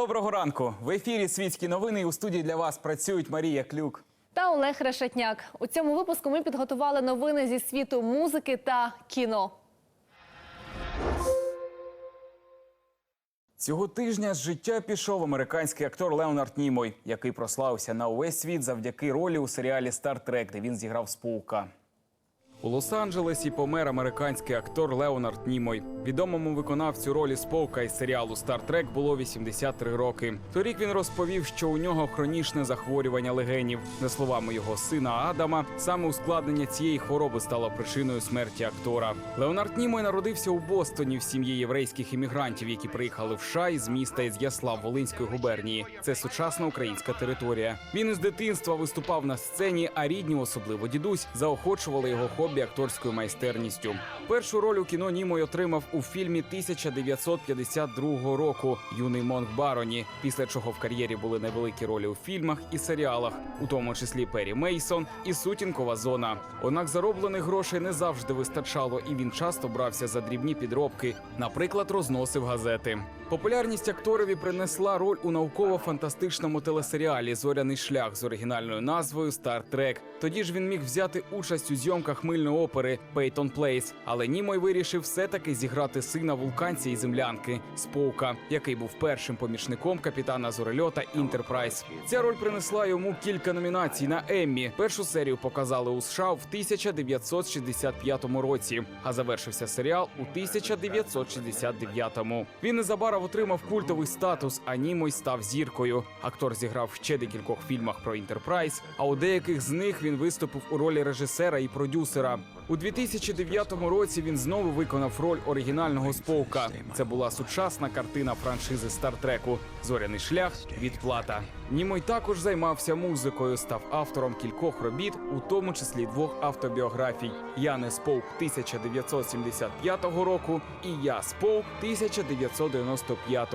Доброго ранку. В ефірі світські новини. І у студії для вас працюють Марія Клюк. Та Олег Решетняк. У цьому випуску ми підготували новини зі світу музики та кіно. Цього тижня з життя пішов американський актор Леонард Німой, який прославився на увесь світ завдяки ролі у серіалі Стартрек, де він зіграв спаука. У Лос-Анджелесі помер американський актор Леонард Німой. Відомому виконавцю ролі Споука із серіалу «Стартрек» було 83 роки. Торік він розповів, що у нього хронічне захворювання легенів. За словами його сина Адама, саме ускладнення цієї хвороби стало причиною смерті актора. Леонард Німой народився у Бостоні в сім'ї єврейських іммігрантів, які приїхали в США із міста Ізяслав Волинської губернії. Це сучасна українська територія. Він із дитинства виступав на сцені, а рідні, особливо дідусь, заохочували його хобі акторською майстерністю. Першу роль у кіно Німой отримав у фільмі 1952 року Юний Монг Бароні. Після чого в кар'єрі були невеликі ролі у фільмах і серіалах, у тому числі Пері Мейсон і Сутінкова зона. Однак зароблених грошей не завжди вистачало, і він часто брався за дрібні підробки, наприклад, розносив газети. Популярність акторові принесла роль у науково-фантастичному телесеріалі Зоряний шлях з оригінальною назвою Стар Трек. Тоді ж він міг взяти участь у зйомках мильної опери Пейтон Плейс, але Німой вирішив все-таки зіграти сина вулканця і землянки Споука, який був першим помічником капітана зорельота Інтерпрайз. Ця роль принесла йому кілька номінацій на Еммі. Першу серію показали у США в 1965 році, а завершився серіал у 1969. Він незабаром отримав культовий статус, а Німой став зіркою. Актор зіграв ще декількох фільмах про Інтерпрайз, а у деяких з них він виступив у ролі режисера і продюсера. У 2009 році він знову виконав роль оригінального споука. Це була сучасна картина франшизи Стартреку Зоряний шлях. Відплата. Німой також займався музикою, став автором кількох робіт, у тому числі двох автобіографій: Я не споук 1975 року і Я споук 1995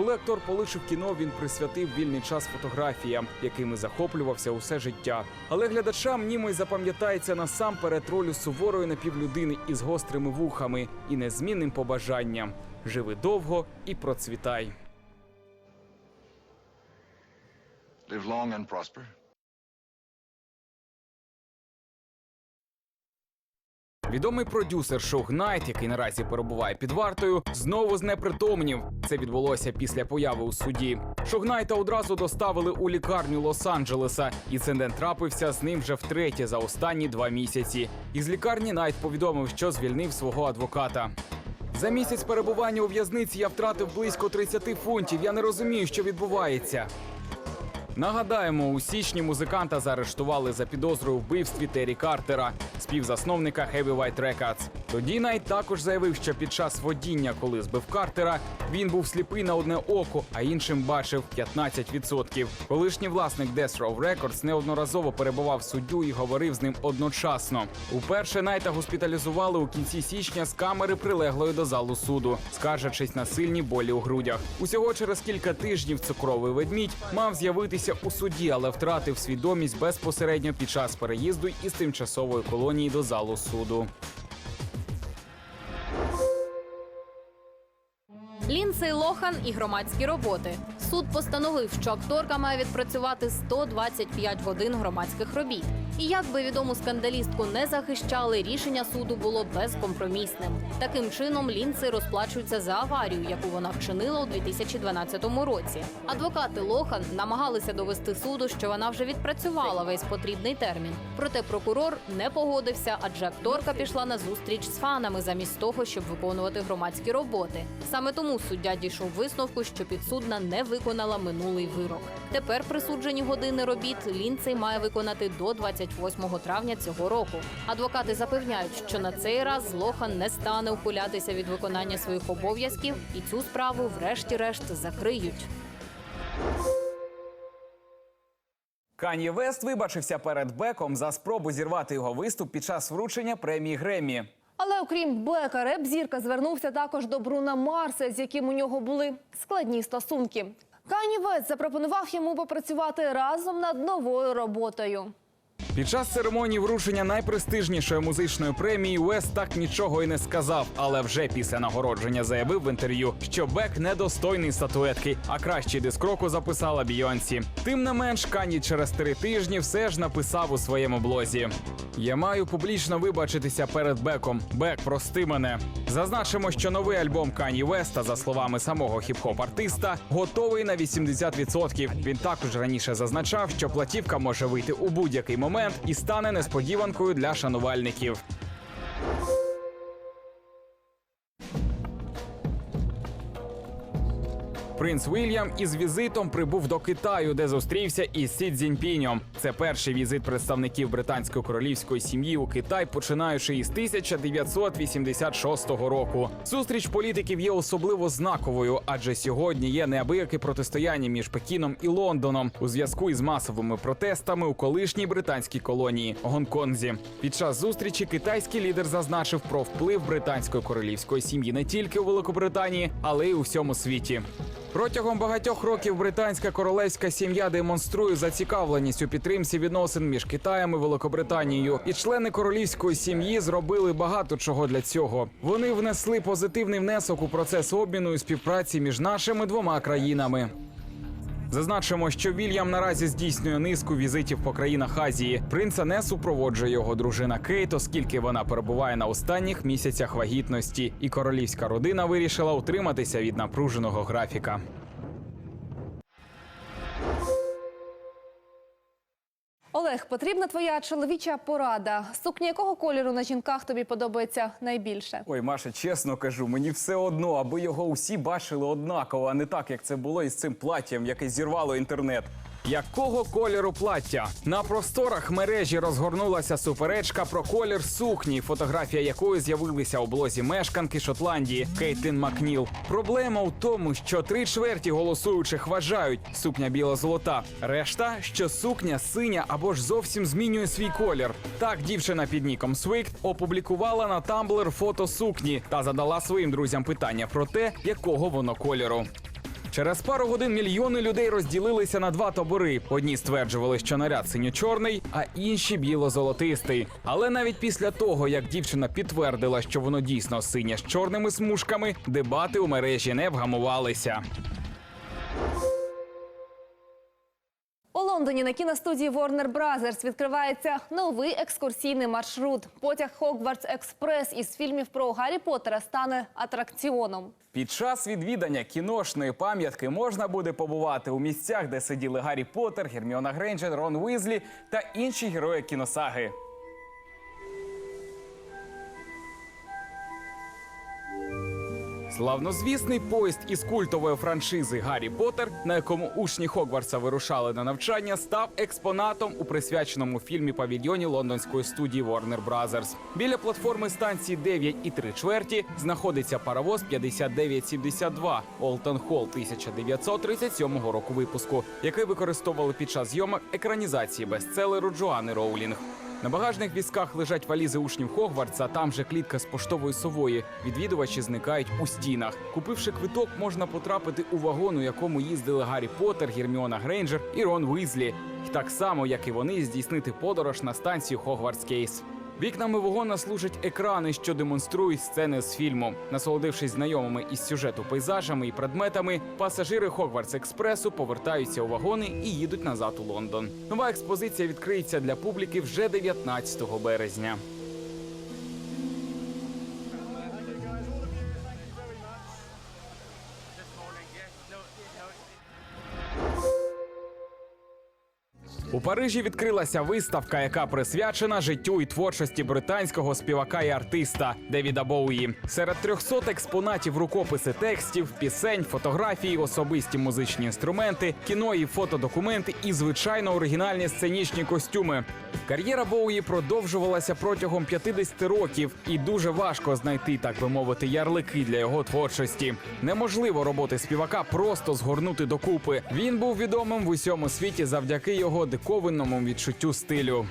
коли актор полишив кіно, він присвятив вільний час фотографіям, якими захоплювався усе життя. Але глядачам Німой запам'ятається насамперед ролю суворої напівлюдини із гострими вухами і незмінним побажанням живи довго і процвітай. Live long and prosper. Відомий продюсер Шог Найт, який наразі перебуває під вартою, знову знепритомнів. Це відбулося після появи у суді. Шог Найта одразу доставили у лікарню Лос-Анджелеса. Інцидент трапився з ним вже втретє за останні два місяці. Із лікарні Найт повідомив, що звільнив свого адвоката. За місяць перебування у в'язниці я втратив близько 30 фунтів. Я не розумію, що відбувається. Нагадаємо, у січні музиканта заарештували за підозрою вбивстві Террі Картера, співзасновника Heavyweight Records. Тоді Найт також заявив, що під час водіння, коли збив Картера, він був сліпий на одне око, а іншим бачив 15%. Колишній власник Death Row Records неодноразово перебував суддю і говорив з ним одночасно. Уперше Найта госпіталізували у кінці січня з камери, прилеглої до залу суду, скаржачись на сильні болі у грудях. Усього через кілька тижнів цукровий ведмідь мав з'явитися у суді, але втратив свідомість безпосередньо під час переїзду із тимчасової колонії до залу суду. Лінсей Лохан і громадські роботи. Суд постановив, що акторка має відпрацювати 125 годин громадських робіт. І як би відому скандалістку не захищали, рішення суду було безкомпромісним. Таким чином Лінсей розплачується за аварію, яку вона вчинила у 2012 році. Адвокати Лохан намагалися довести суду, що вона вже відпрацювала весь потрібний термін. Проте прокурор не погодився, адже акторка пішла на зустріч з фанами замість того, щоб виконувати громадські роботи. Саме тому суддя дійшов висновку, що підсудна не виконала минулий вирок. Тепер присуджені години робіт Лінцей має виконати до 28 травня цього року. Адвокати запевняють, що на цей раз Лохан не стане ухилятися від виконання своїх обов'язків, і цю справу, врешті-решт, закриють. Кан'є Вест вибачився перед Беком за спробу зірвати його виступ під час вручення премії Греммі. Але окрім Бека, реп-зірка звернувся також до Бруна Марса, з яким у нього були складні стосунки. Кані Вест запропонував йому попрацювати разом над новою роботою. Під час церемонії вручення найпрестижнішої музичної премії Уест так нічого і не сказав, але вже після нагородження заявив в інтерв'ю, що Бек недостойний статуетки, а кращий диск року записала Бійонсі. Тим не менш, Кані через три тижні все ж написав у своєму блозі. Я маю публічно вибачитися перед Беком. Бек, прости мене. Зазначимо, що новий альбом Кані Веста, за словами самого хіп-хоп артиста, готовий на 80%. Він також раніше зазначав, що платівка може вийти у будь-який момент і стане несподіванкою для шанувальників. Принц Вільям із візитом прибув до Китаю, де зустрівся із Сі Цзіньпінем. Це перший візит представників британської королівської сім'ї у Китай, починаючи із 1986 року. Зустріч політиків є особливо знаковою, адже сьогодні є неабияке протистояння між Пекіном і Лондоном у зв'язку із масовими протестами у колишній британській колонії Гонконзі. Під час зустрічі китайський лідер зазначив про вплив британської королівської сім'ї не тільки у Великобританії, але й у всьому світі. Протягом багатьох років британська королевська сім'я демонструє зацікавленість у підтримці відносин між Китаєм і Великобританією. І члени королівської сім'ї зробили багато чого для цього. Вони внесли позитивний внесок у процес обміну і співпраці між нашими двома країнами. Зазначимо, що Вільям наразі здійснює низку візитів по країнах Азії. Принца не супроводжує його дружина Кейт, оскільки вона перебуває на останніх місяцях вагітності, і королівська родина вирішила утриматися від напруженого графіка. Олег, потрібна твоя чоловіча порада. Сукня якого кольору на жінках тобі подобається найбільше? Ой, Маша, чесно кажу, мені все одно, аби його усі бачили однаково, а не так, як це було із цим платтям, яке зірвало інтернет. Якого кольору плаття? На просторах мережі розгорнулася суперечка про колір сукні, фотографія якої з'явилися у блозі мешканки Шотландії Кейтлін Макніл. Проблема у тому, що три чверті голосуючих вважають сукня біло-золота. Решта, що сукня синя або ж зовсім змінює свій колір. Так дівчина під ніком Свикт опублікувала на Tumblr фото сукні та задала своїм друзям питання про те, якого воно кольору. Через пару годин мільйони людей розділилися на два табори. Одні стверджували, що наряд синьо-чорний, а інші біло-золотистий. Але навіть після того, як дівчина підтвердила, що воно дійсно синє з чорними смужками, дебати у мережі не вгамувалися. Лондоні на кіностудії Warner Brothers відкривається новий екскурсійний маршрут. Потяг Хогвартс Експрес із фільмів про Гаррі Поттера стане атракціоном. Під час відвідання кіношної пам'ятки можна буде побувати у місцях, де сиділи Гаррі Поттер, Герміона Грейнджер, Рон Уізлі та інші герої кіносаги. Славнозвісний поїзд із культової франшизи Гаррі Поттер, на якому учні Хогвартса вирушали на навчання, став експонатом у присвяченому фільмі павільйоні лондонської студії Warner Brothers. Біля платформи станції 9 і 3 чверті знаходиться паровоз 5972 Олтон Холл 1937 року випуску, який використовували під час зйомок екранізації бестселеру Джоани Роулінг. На багажних візках лежать валізи учнів Хогвартса, там же клітка з поштової сової. Відвідувачі зникають у стінах. Купивши квиток, можна потрапити у вагон, у якому їздили Гаррі Поттер, Герміона Грейнджер і Рон Уізлі. І так само, як і вони, здійснити подорож на станцію Хогвартс Кейс. Вікнами вогона служать екрани, що демонструють сцени з фільму. Насолодившись знайомими із сюжету пейзажами і предметами, пасажири Хогвартс Експресу повертаються у вагони і їдуть назад у Лондон. Нова експозиція відкриється для публіки вже 19 березня. У Парижі відкрилася виставка, яка присвячена життю і творчості британського співака і артиста Девіда Боуї. Серед 300 експонатів рукописи текстів, пісень, фотографії, особисті музичні інструменти, кіно і фотодокументи і звичайно оригінальні сценічні костюми. Кар'єра Боуї продовжувалася протягом 50 років, і дуже важко знайти, так би мовити, ярлики для його творчості. Неможливо роботи співака просто згорнути докупи. Він був відомим в усьому світі завдяки його диковинному відчуттю стилю.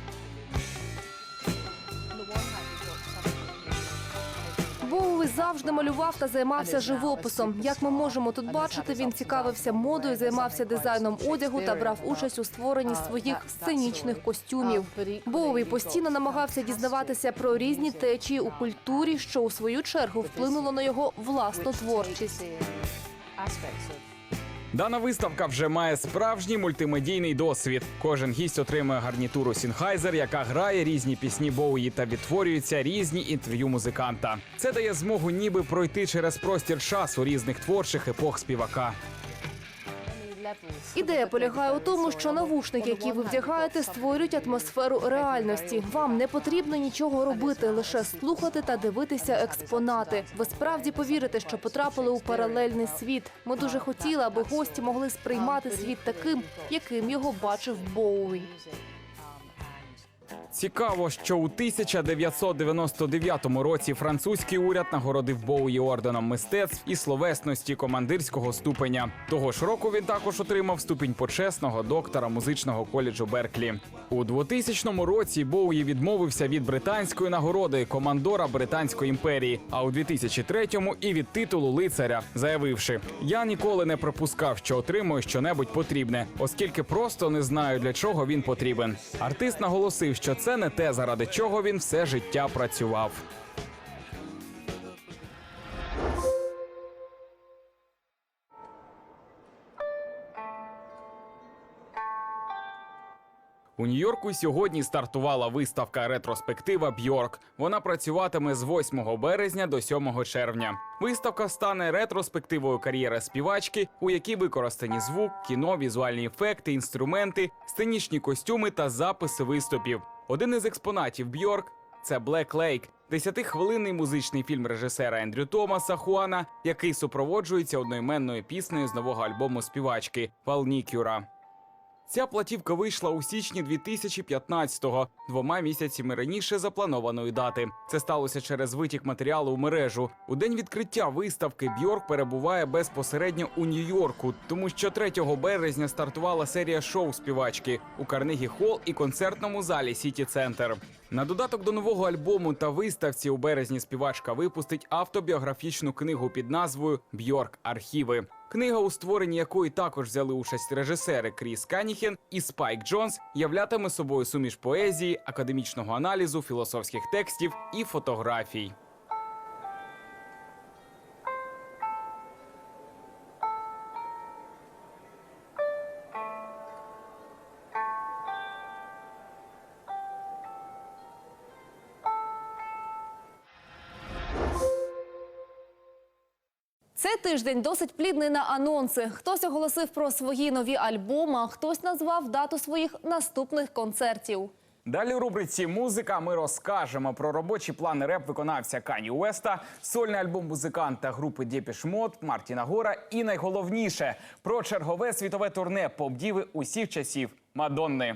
Завжди малював та займався живописом. Як ми можемо тут бачити, він цікавився модою, займався дизайном одягу та брав участь у створенні своїх сценічних костюмів. Боуві постійно намагався дізнаватися про різні течії у культурі, що у свою чергу вплинуло на його власну творчість. Дана виставка вже має справжній мультимедійний досвід. Кожен гість отримує гарнітуру Сінхайзер, яка грає різні пісні Боуї та відтворюються різні інтерв'ю музиканта. Це дає змогу ніби пройти через простір часу різних творчих епох співака. Ідея полягає у тому, що навушники, які ви вдягаєте, створюють атмосферу реальності. Вам не потрібно нічого робити, лише слухати та дивитися експонати. Ви справді повірите, що потрапили у паралельний світ. Ми дуже хотіли, аби гості могли сприймати світ таким, яким його бачив Боуі. Цікаво, що у 1999 році французький уряд нагородив Боуї орденом мистецтв і словесності командирського ступеня. Того ж року він також отримав ступінь почесного доктора музичного коледжу Берклі. У 2000 році Боуї відмовився від британської нагороди командора Британської імперії, а у 2003-му і від титулу лицаря, заявивши: Я ніколи не припускав, що отримую щонебудь потрібне, оскільки просто не знаю для чого він потрібен. Артист наголосив, що це не те, заради чого він все життя працював. У Нью-Йорку сьогодні стартувала виставка ретроспектива Бьорк. Вона працюватиме з 8 березня до 7 червня. Виставка стане ретроспективою кар'єри співачки, у якій використані звук, кіно, візуальні ефекти, інструменти, сценічні костюми та записи виступів. Один із експонатів Бьорк це Black Lake, десятихвилинний музичний фільм режисера Ендрю Томаса Хуана, який супроводжується одноіменною піснею з нового альбому співачки Валнікюра. Ця платівка вийшла у січні 2015-го, двома місяцями раніше запланованої дати. Це сталося через витік матеріалу у мережу. У день відкриття виставки Бьорк перебуває безпосередньо у Нью-Йорку, тому що 3 березня стартувала серія шоу співачки у Карнегі Холл і концертному залі Сіті Центр. На додаток до нового альбому та виставці у березні співачка випустить автобіографічну книгу під назвою Бьорк Архіви. Книга, у створенні якої також взяли участь режисери Кріс Каніхен і Спайк Джонс, являтиме собою суміш поезії, академічного аналізу, філософських текстів і фотографій. Цей тиждень досить плідний на анонси. Хтось оголосив про свої нові альбоми, а хтось назвав дату своїх наступних концертів. Далі у рубриці Музика ми розкажемо про робочі плани реп-виконавця Кані Уеста, сольний альбом музиканта групи Дєпіш Мод Мартіна Гора і найголовніше про чергове світове турне поп-діви усіх часів Мадонни.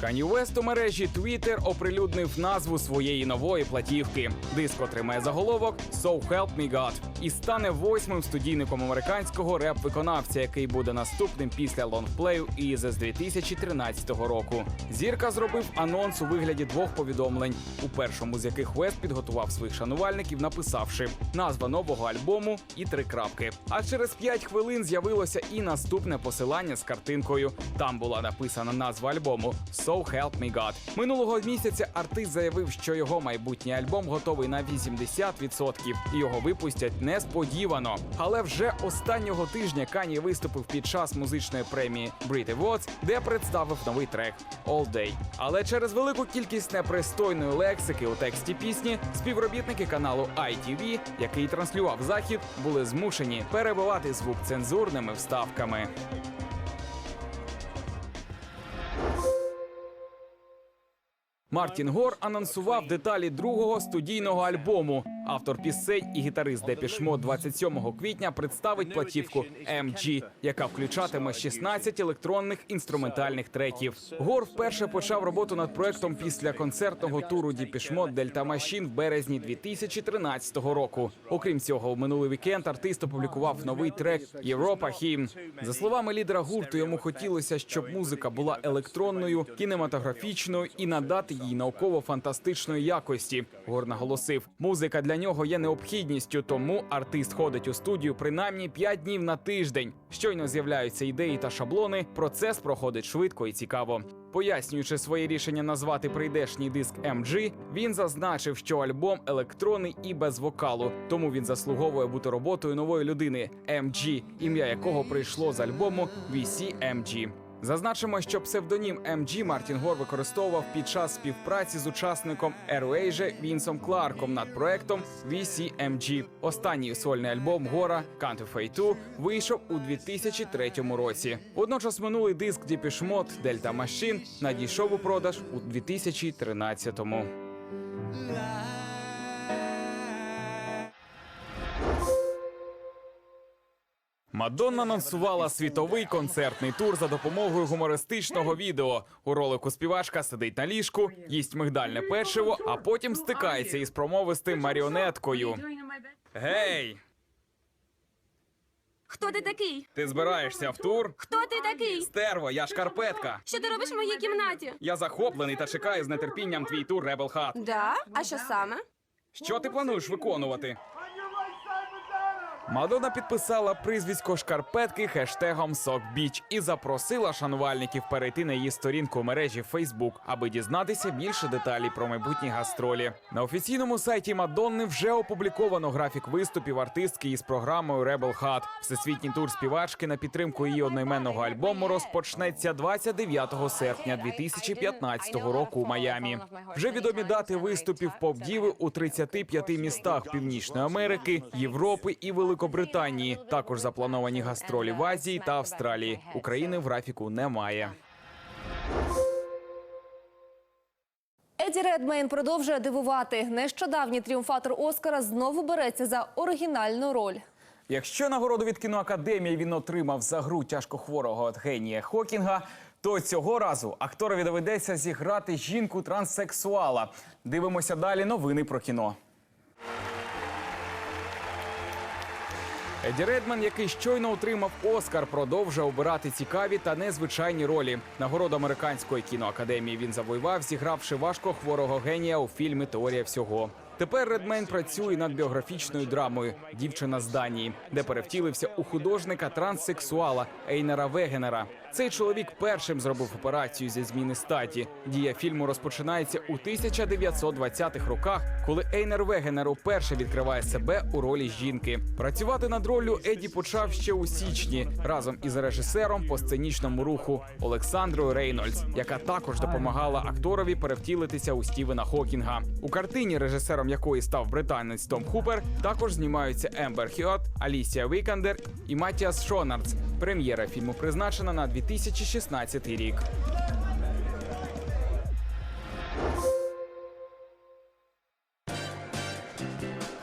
Кані Уест у мережі Twitter оприлюднив назву своєї нової платівки. Диск отримає заголовок «So Help Me God» і стане восьмим студійником американського реп-виконавця, який буде наступним після лонгплею «Ізес» 2013 року. Зірка зробив анонс у вигляді двох повідомлень, у першому з яких Уест підготував своїх шанувальників, написавши назва нового альбому і три крапки. А через п'ять хвилин з'явилося і наступне посилання з картинкою. Там була написана назва альбому «So Help Me God». Минулого місяця артист заявив, що його майбутній альбом готовий на 80% і його випустять несподівано. Але вже останнього тижня Кані виступив під час музичної премії Brit Awards, де представив новий трек «All Day». Але через велику кількість непристойної лексики у тексті пісні співробітники каналу ITV, який транслював захід, були змушені перебивати звук цензурними вставками. Мартін Гор анонсував деталі другого студійного альбому. Автор пісень і гітарист Депіш Мод 27 квітня представить платівку MG, яка включатиме 16 електронних інструментальних треків. Гор вперше почав роботу над проектом після концертного туру Депіш Мод Дельта Машін в березні 2013 року. Окрім цього, в минулий вікенд артист опублікував новий трек Європа Хім. За словами лідера гурту, йому хотілося, щоб музика була електронною, кінематографічною і надати її науково-фантастичної якості. Гор наголосив, музика для нього є необхідністю, тому артист ходить у студію принаймні 5 днів на тиждень. Щойно з'являються ідеї та шаблони. Процес проходить швидко і цікаво. Пояснюючи своє рішення назвати прийдешній диск MG, він зазначив, що альбом електронний і без вокалу, тому він заслуговує бути роботою нової людини MG, ім'я якого прийшло з альбому VC MG. Зазначимо, що псевдонім MG Мартін Гор використовував під час співпраці з учасником Airways Вінсом Кларком над проектом VCMG. Останній сольний альбом Гора Fade 2 вийшов у 2003 році. Водночас минулий диск Mode Delta Machine надійшов у продаж у 2013-му. Мадонна анонсувала світовий концертний тур за допомогою гумористичного відео. У ролику співачка сидить на ліжку, їсть мигдальне печиво, а потім стикається із промовистим маріонеткою. Гей, Хто ти такий? ти збираєшся в тур? Хто ти такий? Стерво, я шкарпетка. Що ти робиш в моїй кімнаті? Я захоплений та чекаю з нетерпінням твій тур Rebel Heart. Да? А що саме? Що ти плануєш виконувати? Мадонна підписала прізвисько шкарпетки хештегом SockBeach і запросила шанувальників перейти на її сторінку у мережі Facebook, аби дізнатися більше деталей про майбутні гастролі. На офіційному сайті Мадонни вже опубліковано графік виступів артистки із програмою Rebel Heart. Всесвітній тур співачки на підтримку її одноіменного альбому розпочнеться 29 серпня 2015 року у Майамі. Вже відомі дати виступів поп-діви у 35 містах Північної Америки, Європи і Великобританії. Також заплановані гастролі в Азії та Австралії. України в графіку немає. Еді Редмейн продовжує дивувати. Нещодавній тріумфатор Оскара знову береться за оригінальну роль. Якщо нагороду від кіноакадемії він отримав за гру тяжкохворого от генія Хокінга, то цього разу акторові доведеться зіграти жінку транссексуала. Дивимося далі новини про кіно. Еді Редман, який щойно отримав Оскар, продовжує обирати цікаві та незвичайні ролі. Нагороду американської кіноакадемії він завоював, зігравши важко хворого генія у фільмі Теорія всього. Тепер Редмен працює над біографічною драмою Дівчина з Данії, де перевтілився у художника транссексуала Ейнера Вегенера. Цей чоловік першим зробив операцію зі зміни статі. Дія фільму розпочинається у 1920-х роках, коли Ейнер Вегенер уперше відкриває себе у ролі жінки. Працювати над роллю Еді почав ще у січні разом із режисером по сценічному руху Олександрою Рейнольдс, яка також допомагала акторові перевтілитися у Стівена Хокінга. У картині, режисером якої став британець Том Хупер, також знімаються Ембер Хьот, Алісія Вікандер і Матіас Шонардс. Прем'єра фільму призначена на 2016 рік.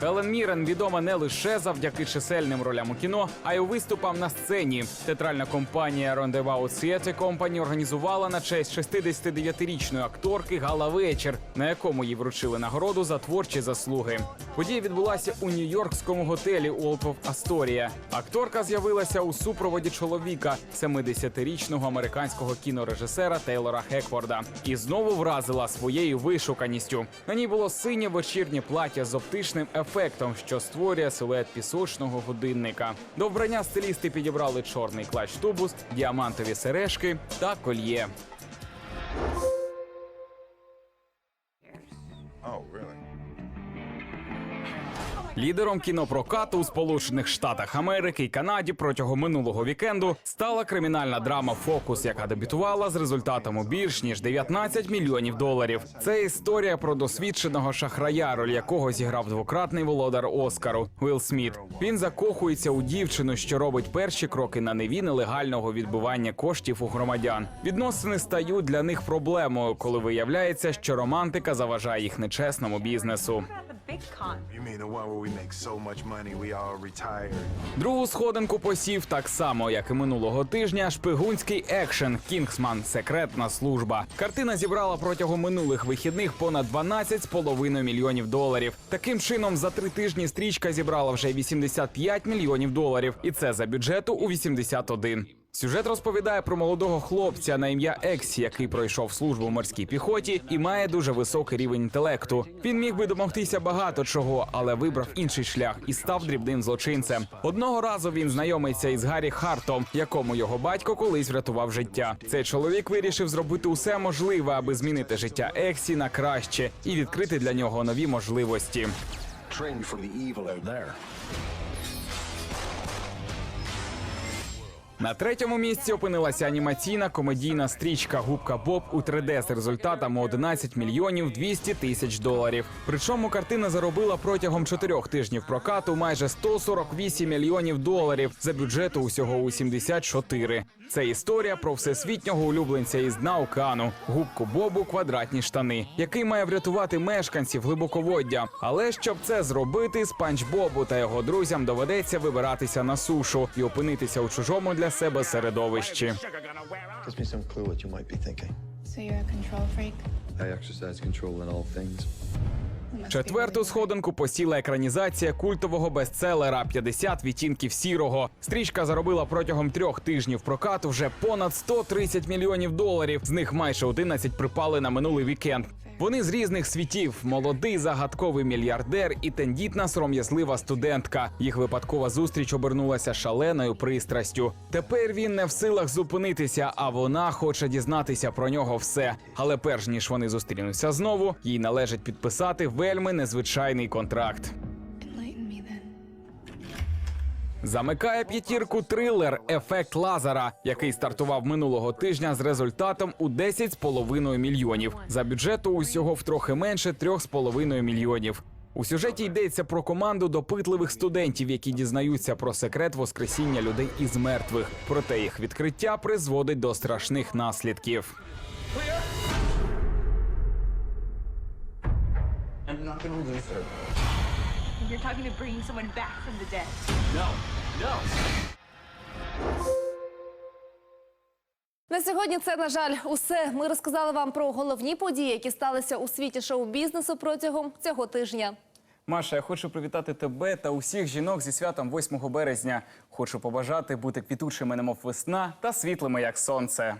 Хелен Мірен відома не лише завдяки чисельним ролям у кіно, а й у виступам на сцені. Театральна компанія Roundabout Theatre Company організувала на честь 69-річної акторки гала вечір, на якому їй вручили нагороду за творчі заслуги. Подія відбулася у нью-йоркському готелі of Astoria. Акторка з'явилася у супроводі чоловіка, 70-річного американського кінорежисера Тейлора Хекфорда, і знову вразила своєю вишуканістю. На ній було синє вечірнє плаття з оптичним ефектом, що створює силует пісочного годинника. До вбрання стилісти підібрали чорний клач-тубус, діамантові сережки та кольє. Oh, really? Лідером кінопрокату у Сполучених Штатах Америки і Канаді протягом минулого вікенду стала кримінальна драма Фокус, яка дебютувала з результатом у більш ніж 19 мільйонів доларів. Це історія про досвідченого шахрая, роль якого зіграв двократний володар Оскару Уилл Сміт. Він закохується у дівчину, що робить перші кроки на неві нелегального відбивання коштів у громадян. Відносини стають для них проблемою, коли виявляється, що романтика заважає їх нечесному бізнесу. You mean the one where we make so much money we all retire? Другу сходинку посів так само, як і минулого тижня. Шпигунський екшен Кінгсман. Секретна служба. Картина зібрала протягом минулих вихідних понад 12,5 мільйонів доларів. Таким чином, за три тижні стрічка зібрала вже 85 мільйонів доларів, і це за бюджету у 81. Сюжет розповідає про молодого хлопця на ім'я Ексі, який пройшов службу в морській піхоті і має дуже високий рівень інтелекту. Він міг би домогтися багато чого, але вибрав інший шлях і став дрібним злочинцем. Одного разу він знайомиться із Гаррі Хартом, якому його батько колись врятував життя. Цей чоловік вирішив зробити усе можливе, аби змінити життя Ексі на краще і відкрити для нього нові можливості. На третьому місці опинилася анімаційна комедійна стрічка Губка Боб у 3D з результатами 11 мільйонів 200 тисяч доларів. Причому картина заробила протягом чотирьох тижнів прокату майже 148 мільйонів доларів за бюджету усього у 74. Це історія про всесвітнього улюбленця із дна океану губку Бобу квадратні штани, який має врятувати мешканців глибоководдя. Але щоб це зробити, спанч Бобу та його друзям доведеться вибиратися на сушу і опинитися у чужому для себе середовищі. So you're a control freak? I exercise control in all things. Четверту сходинку посіла екранізація культового бестселера «50 відтінків сірого. Стрічка заробила протягом трьох тижнів прокату вже понад 130 мільйонів доларів. З них майже 11 припали на минулий вікенд. Вони з різних світів: молодий загадковий мільярдер і тендітна сором'язлива студентка. Їх випадкова зустріч обернулася шаленою пристрастю. Тепер він не в силах зупинитися, а вона хоче дізнатися про нього все. Але перш ніж вони зустрінуться знову, їй належить підписати вельми незвичайний контракт. Замикає п'ятірку трилер Ефект Лазара, який стартував минулого тижня з результатом у 10,5 мільйонів. За бюджету усього в трохи менше 3,5 мільйонів. У сюжеті йдеться про команду допитливих студентів, які дізнаються про секрет воскресіння людей із мертвих. Проте їх відкриття призводить до страшних наслідків. You're talking to bringing someone back from the dead. На сьогодні це, на жаль, усе. Ми розказали вам про головні події, які сталися у світі шоу-бізнесу протягом цього тижня. Маша, я хочу привітати тебе та усіх жінок зі святом 8 березня. Хочу побажати бути квітучими, немов весна, та світлими, як сонце.